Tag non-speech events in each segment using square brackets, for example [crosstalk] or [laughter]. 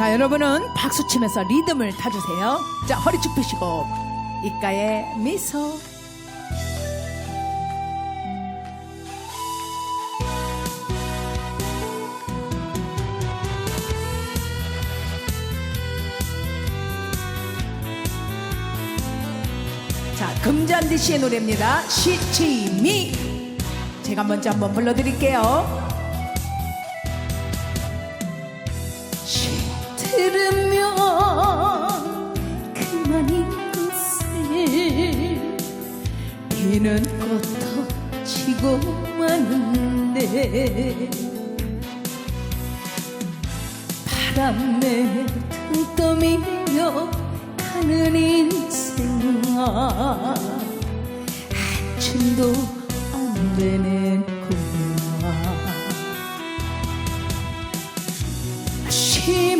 자, 여러분은 박수 치면서 리듬을 타주세요. 자, 허리 쭉 펴시고, 입가에 미소. 자, 금잔디 씨의 노래입니다. 시치미. 제가 먼저 한번 불러드릴게요. 그만인 것을. 비는 꽃도 지고 마는데 바람에 등 떠밀려 가는 인생아 한층도 안 되는 꿈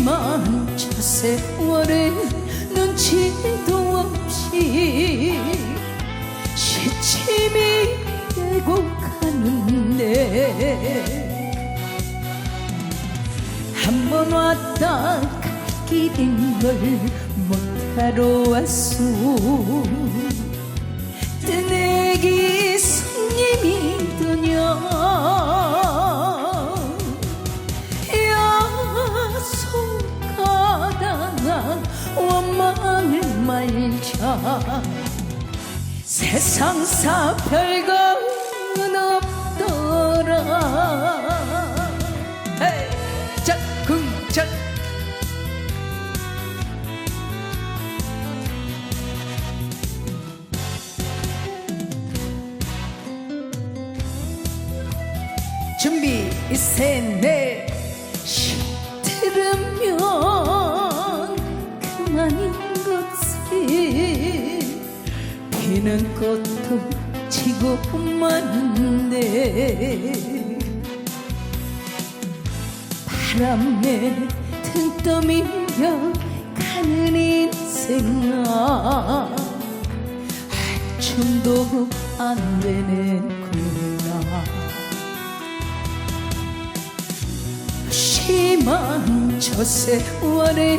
아 심한 저 세월에 눈치도 없이 시침이 되고 가는데 한 번 왔다 갈 길인 걸 못하러 왔소. 뜨내기 손님이더냐 원망을 말자. 세상사 별건 없더라. 헤이, 자, 금전 준비 셋넷 피는 꽃도 지고 마는데 바람에 등 떠밀려 가는 인생아 한춤도 안 되는구나. 심한 저 세월에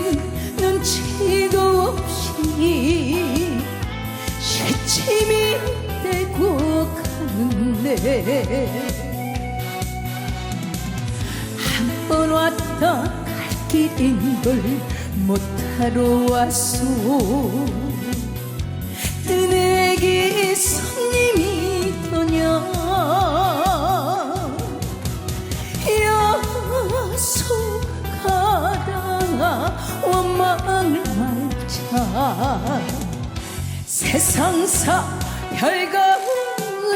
눈치도 없이 시침이 되고 가는데 한 번 왔다 갈 길인 걸 못하러 왔소. 뜨내기 손님이더냐? 야속하다 원망을 말자 세상사 별것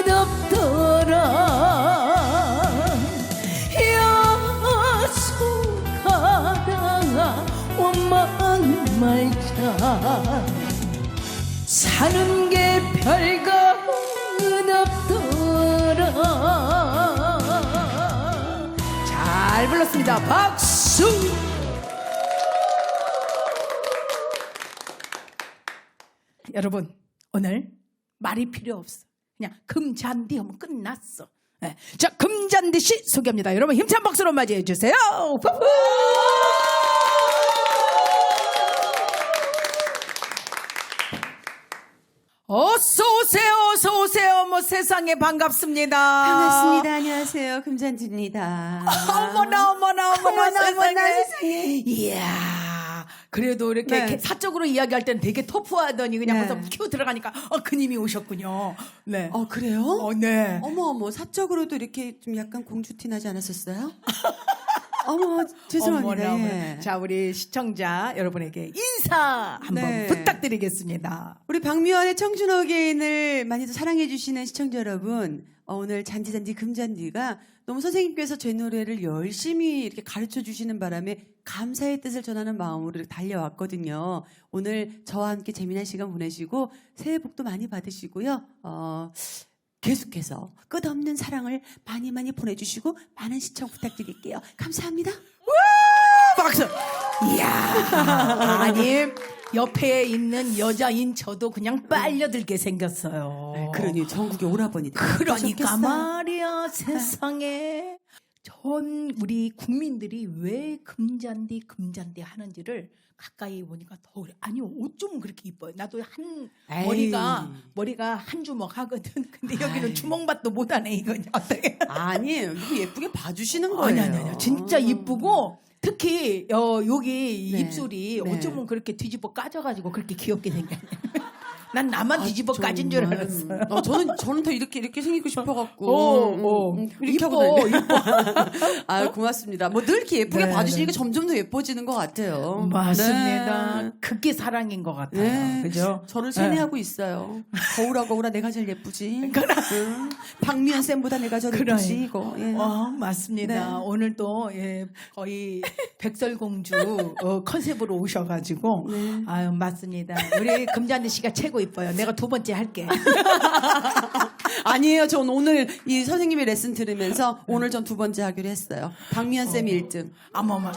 없더라 야속하다 원망을 말자. 사는 게 별것 없더라 잘 불렀습니다. 박수 여러분 오늘 말이 필요 없어 그냥 금잔디 하면 끝났어 예. 자 금잔디 씨 소개합니다 여러분 힘찬 박수로 맞이해 주세요 후후! 어서 오세요, 어서 오세요. 뭐 세상에 반갑습니다. 반갑습니다. 안녕하세요. 금잔디입니다. [laughs] 어머나, 어머나, 어머나, [laughs] 어머나, 세상에. 어머나, 세상에. 이야. 그래도 이렇게 네. 개- 사적으로 이야기할 때는 되게 터프하더니 그냥 네. 벌써 큐 들어가니까 어, 그님이 오셨군요. 네. 어, 그래요? 어, 네. 어머, 어머, 사적으로도 이렇게 좀 약간 공주티 나지 않았었어요? [laughs] 어머, 죄송합니다. 어머나. 예. 자, 우리 시청자 여러분에게 인사 한번 네. 부탁드리겠습니다. 우리 박미연의 청춘 어게인을 많이들 사랑해 주시는 시청자 여러분, 어, 오늘 잔디잔디 금잔디가 너무 선생님께서 제 노래를 열심히 이렇게 가르쳐 주시는 바람에 감사의 뜻을 전하는 마음으로 달려왔거든요. 오늘 저와 함께 재미난 시간 보내시고 새해 복도 많이 받으시고요. 어, 계속해서 끝없는 사랑을 많이 많이 보내주시고 많은 시청 부탁드릴게요. 감사합니다. 박수! 이야, 아니, 옆에 있는 여자인 저도 그냥 빨려들게 생겼어요. 그러니 전국의 오라버니. 그러니까 말이야, 세상에. 전 우리 국민들이 왜 금잔디 금잔디 하는지를 가까이 보니까 더 그래. 아니 옷좀 그렇게 이뻐요. 나도 한 에이. 머리가 머리가 한 주먹 하거든. [laughs] 근데 여기는 아이. 주먹밭도 못하네 이건 [laughs] 어떻게? 너무 예쁘게 봐주시는 거예요. 아니 아니 아니 진짜 이쁘고 특히 어 여기 네. 입술이 네. 어쩌면 그렇게 뒤집어 까져가지고 그렇게 귀엽게 생겼네. 난 나만 뒤집어 아, 까진 줄 정말. 알았어요. 어, 저는 저는 더 이렇게 이렇게 생기고 싶어갖고 어, 음, 어. 음, 이렇게 이뻐, 다녀요. [laughs] 아 고맙습니다. 뭐 늘 이렇게 예쁘게 네, 봐주시니까 점점 더 예뻐지는 것 같아요. 맞습니다. 네. 그게 사랑인 것 같아요. 네. 그죠? 저를 세뇌하고 있어요. 거울아 거울아 내가 제일 예쁘지. 응. 박미연 쌤보다 내가 제일 그래. 예쁘지 이거. 예. 어, 맞습니다. 네. 오늘 또 예, 거의 [laughs] 백설공주 어, 컨셉으로 오셔가지고 네. 아유 맞습니다. 우리 금잔디 씨가 최고 이뻐요. 내가 두 번째 할게. [laughs] 아니에요. 전 오늘 이 선생님의 레슨 들으면서 오늘 전 두 번째 하기로 했어요. 박미연 쌤 1등. 어머머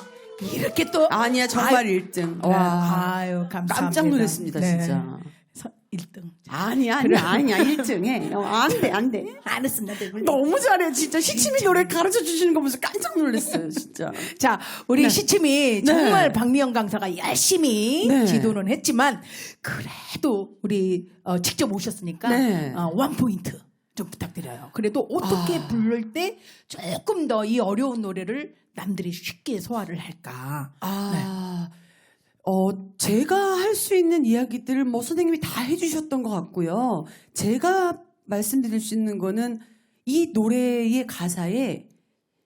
이렇게 또 아니야 정말 아유, 1등. 네, 와. 아유 감사합니다. 깜짝 놀랐습니다 네. 진짜. 서- 1등. 아니야 아니야 아니야 1등 해. 어, 안 돼 안돼. [laughs] 알았습니다. 네, 물론. 너무 잘해 진짜 시치미 노래 가르쳐 주시는 거 보면서 깜짝 놀랐어요 진짜. [laughs] 자, 우리 네. 시침이 정말 박미영 강사가 열심히 네. 지도는 했지만 그래도 우리 어, 직접 오셨으니까 네. 어, 원 포인트 좀 부탁드려요. 그래도 어떻게 아. 부를 때 조금 더 이 어려운 노래를 남들이 쉽게 소화를 할까? 아, 어, 제가 있는 이야기들을 뭐 선생님이 다 해주셨던 것 같고요. 제가 말씀드릴 수 있는 거는 이 노래의 가사에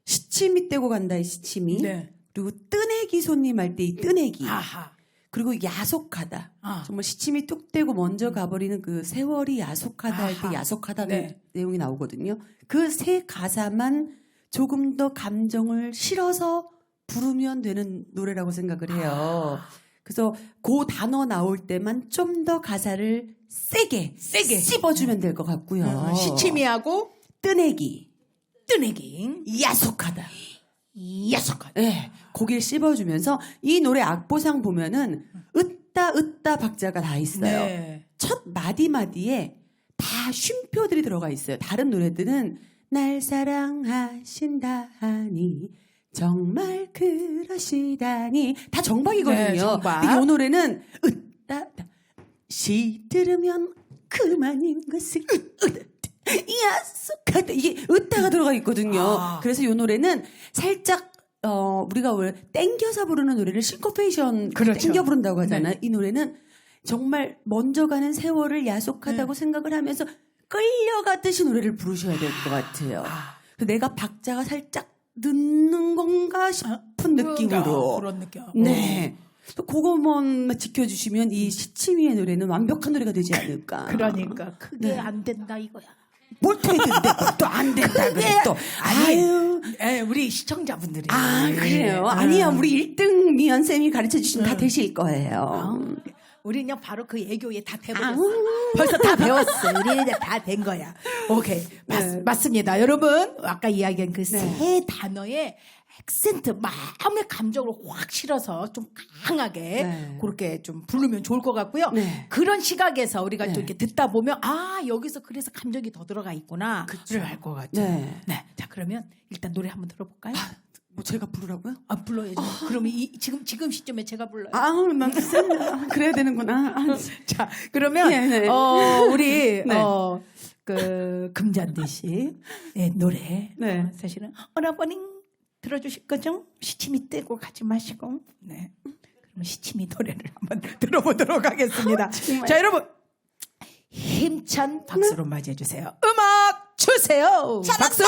시침이 떼고 간다의 시침이 네. 그리고 뜨내기 손님 할 때 이 뜨내기 아하. 그리고 야속하다 아. 정말 시침이 뚝 떼고 먼저 가버리는 그 세월이 야속하다 할. 때 야속하다는 네. 내용이 나오거든요. 그 세 가사만 조금 더 감정을 실어서 부르면 되는 노래라고 생각을 해요. 아. 그래서 그 단어 나올 때만 좀 더 가사를 세게 세게. 씹어주면 될 것 같고요. 어, 시침이하고 뜨내기 뜨내기 야속하다. 야속한. 예, 고기를 씹어주면서 이 노래 악보상 보면은 으따 으따 박자가 다 있어요. 네. 첫 마디 마디에 다 쉼표들이 들어가 있어요. 다른 노래들은 날 사랑하신다 하니 정말 그러시다니 다 정박이거든요. 네, 정박. 근데 이 노래는 으따 으따. 시 들으면 그만인 것을 으따 야속하다 이게 으따가 들어가 있거든요. 아. 그래서 이 노래는 살짝 어 우리가 왜 땡겨서 부르는 노래를 싱코페이션 그렇죠. 땡겨 부른다고 하잖아요. 이 노래는 정말 먼저 가는 세월을 야속하다고 생각을 하면서 끌려가듯이 노래를 부르셔야 될 것 같아요. 아. 그래서 내가 박자가 살짝 늦는 건가 싶은 느낌으로. 그런 느낌. 네. 또 그것만 지켜주시면 이 시치미의 노래는 완벽한 노래가 되지 않을까. 그러니까 크게 네. 안 된다 이거야. 못해야 되는데 또안 된다 그래 또. 아니, 아유. 예, 우리 시청자분들이. 아, 그래요? 아. 아니야, 우리 1등 미연 쌤이 가르쳐 주시면 다 되실 거예요. 아, 우리 그냥 바로 그 애교에 다 돼버렸어. 아우. 벌써 다 배웠어. 우리 이제 다 된 거야. 오케이. 맞, 네. 맞습니다. 여러분, 아까 이야기한 그세 단어의 액센트, 마음의 감정을 확 실어서 좀 강하게 네. 그렇게 좀 부르면 좋을 것 같고요. 네. 그런 시각에서 우리가 네. 또 이렇게 듣다 보면 아, 여기서 그래서 감정이 더 들어가 있구나. 를 알 것 같죠. 네. 네. 자, 그러면 일단 노래 한번 들어볼까요? 뭐 제가 부르라고요? 아, 불러야죠. 그러면 이, 지금, 지금 시점에 제가 불러요. 아우, 난 쌤, 그래야 되는구나. 아, 자, 그러면 네, 네. 어 우리 [laughs] 네. 어그 금잔디 씨 예, 노래 네. 어, 사실은 어라버닝 들어주실 거죠? 시치미 떼고 가지 마시고 네. 그러면 시치미 노래를 한번 들어보도록 하겠습니다. [laughs] 자, 여러분 힘찬 박수로 맞이해 주세요. 음악 주세요. 박수.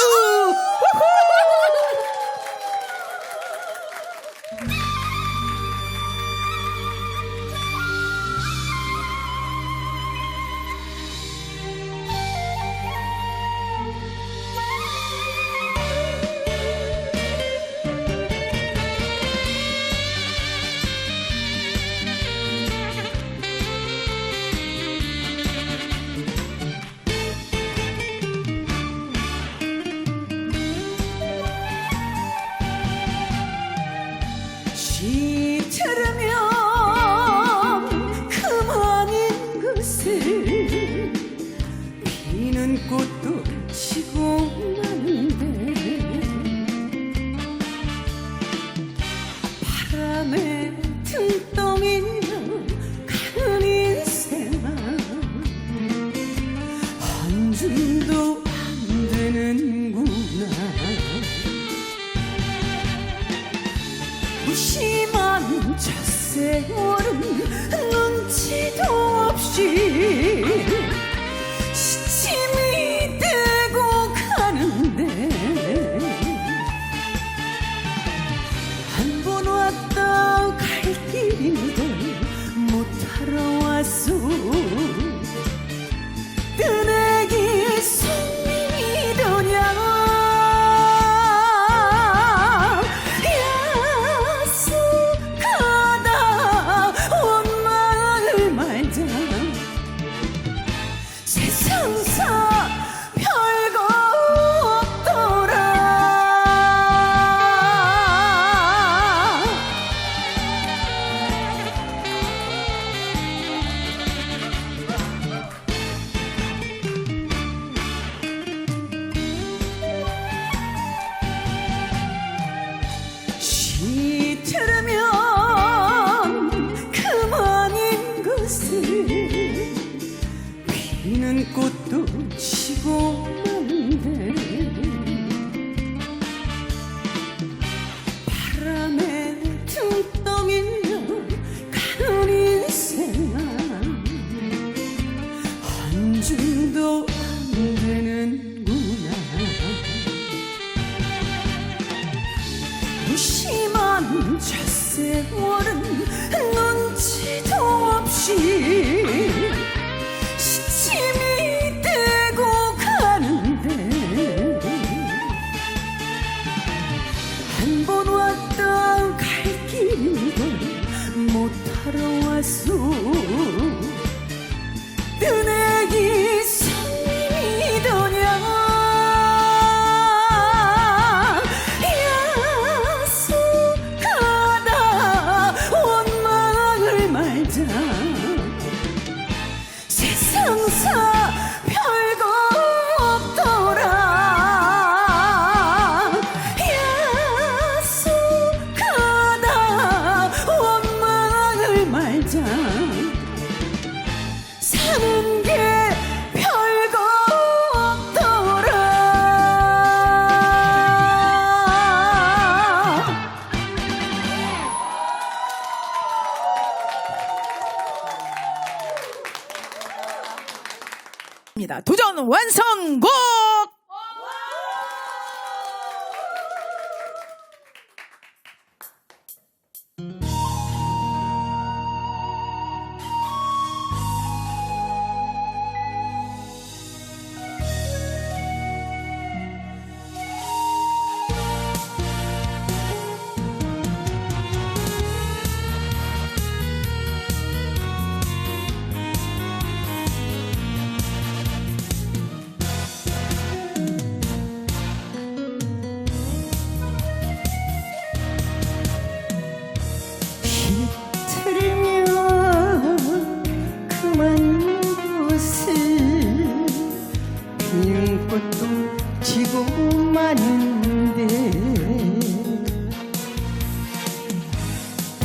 시들으 피는 꽃도 지고 마는데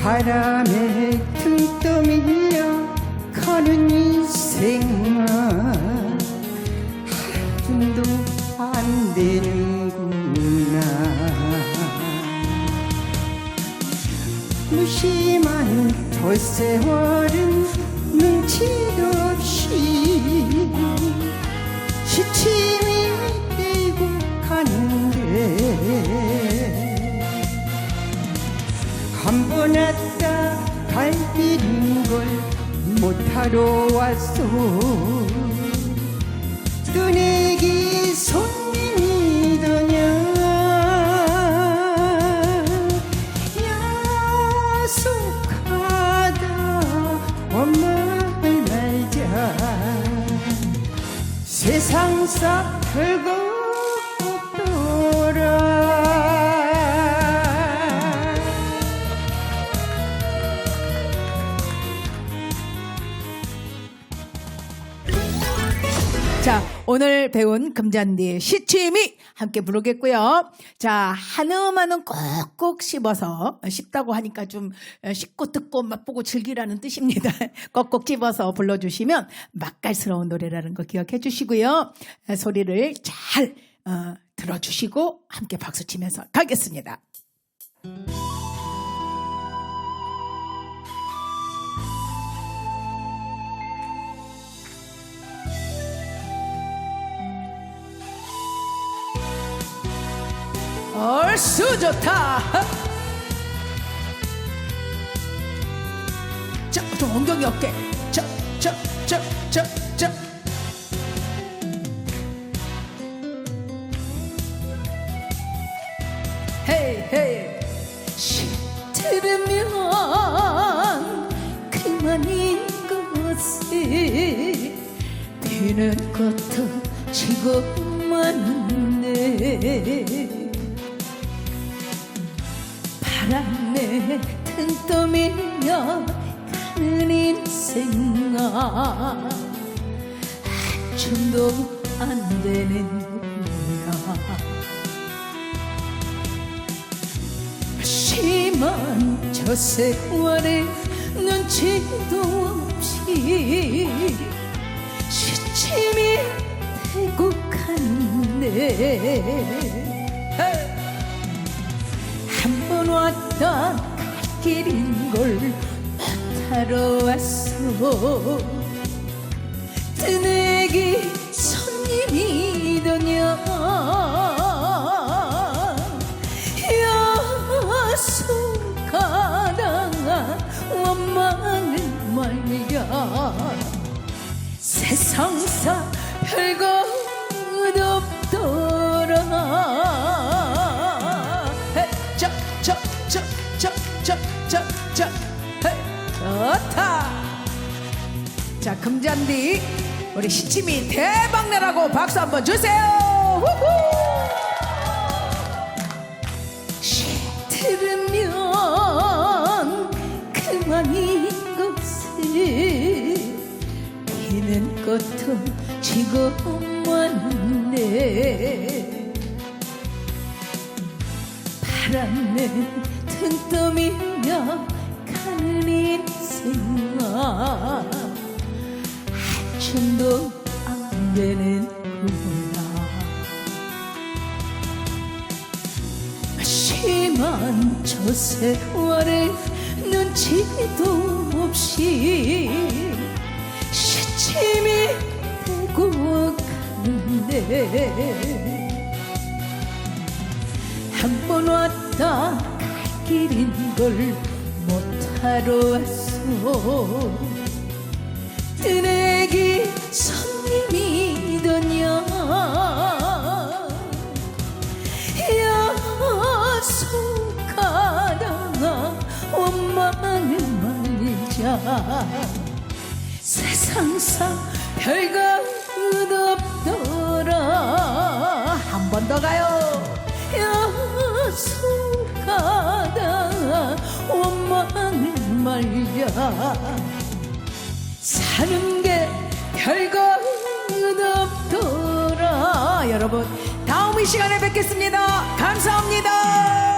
바람에 등 떠밀려 가는 인생아 한줌도 안 되는구나. 무심한 저 세월은 눈치도 시침이 되고 가는데 한 번 왔다 갈 길인 걸 못하러 왔소. 뜨내 세상 자, 오늘 배운 금잔디 시침이 함께 부르겠고요. 자, 한음한음 꼭꼭 씹어서 씹다고 하니까 좀 씹고 듣고 맛보고 즐기라는 뜻입니다. [laughs] 꼭꼭 집어서 불러주시면 맛깔스러운 노래라는 거 기억해 주시고요. 소리를 잘 어, 들어주시고 함께 박수 치면서 가겠습니다. 아수 좋다. 자 좀 엉덩이 어깨. 자 자 자 자 자. 헤이 헤이. 들으면 그만인 것이 비는 것도 지고 많네 바람에 등 떠밀려 가는 인생아. 한줌도 안 되는 거야 심한 저 세월에 눈치도 없이 시침이 번 왔다 갈 길인 걸 못하러 왔어 뜨내기 손님이더냐 야속하다 원망을 말야 세상사 별거 자 금잔디 우리 시침이 대박 내라고 박수 한번 주세요. 들으면 그만인 것을 피는 것도 지고 왔네 바람에 등 떠밀려 가는 인 생아 한줌도 안 되는 구나 심한 저 세월에 눈치도 없이 시침이 되고 가는데 한 번 왔다 갈 길인 걸 못하러 왔어 뜨내기 손님이더냐. 야속하다 원망을 말자. 세상사 별거 없더라. 한 번 더 가요. 야속하다 원망을 말야. 사는 게 별거 없더라. 여러분 다음 이 시간에 뵙겠습니다. 감사합니다.